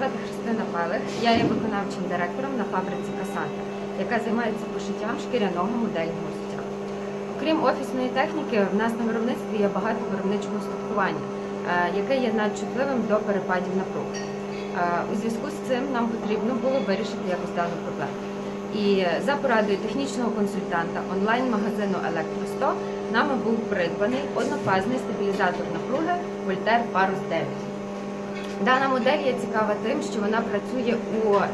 звати Христина Пелих. Я є виконавчим директором на фабриці Касанта, яка займається пошиттям шкіряного модельного взуття. Окрім офісної техніки, в нас на виробництві є багато виробничого устаткування, е, яке є надчутливим до перепадів напруг. Е, У зв'язку з цим нам потрібно було вирішити якось дану проблему. І за порадою технічного консультанта онлайн-магазину Електро100 нами був придбаний однофазний стабілізатор напруги Voltaire Parus 9. Дана модель є цікава тим, що вона працює у е,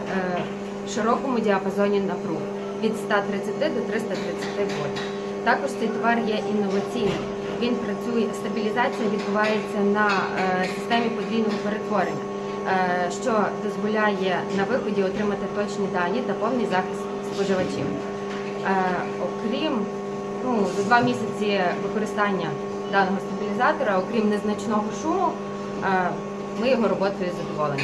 широкому діапазоні напруг від 130 до 330 вольт. Також цей товар є інноваційним. Він працює, стабілізація відбувається на е, системі подвійного перетворення, е, що дозволяє на виході отримати точні дані та повний захист споживачів. Е, окрім ну, за два місяці використання даного стабілізатора, окрім незначного шуму, е, ми його роботою задоволені.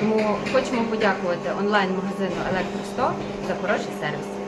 Тому хочемо подякувати онлайн-магазину Електро100 за хороший сервіс.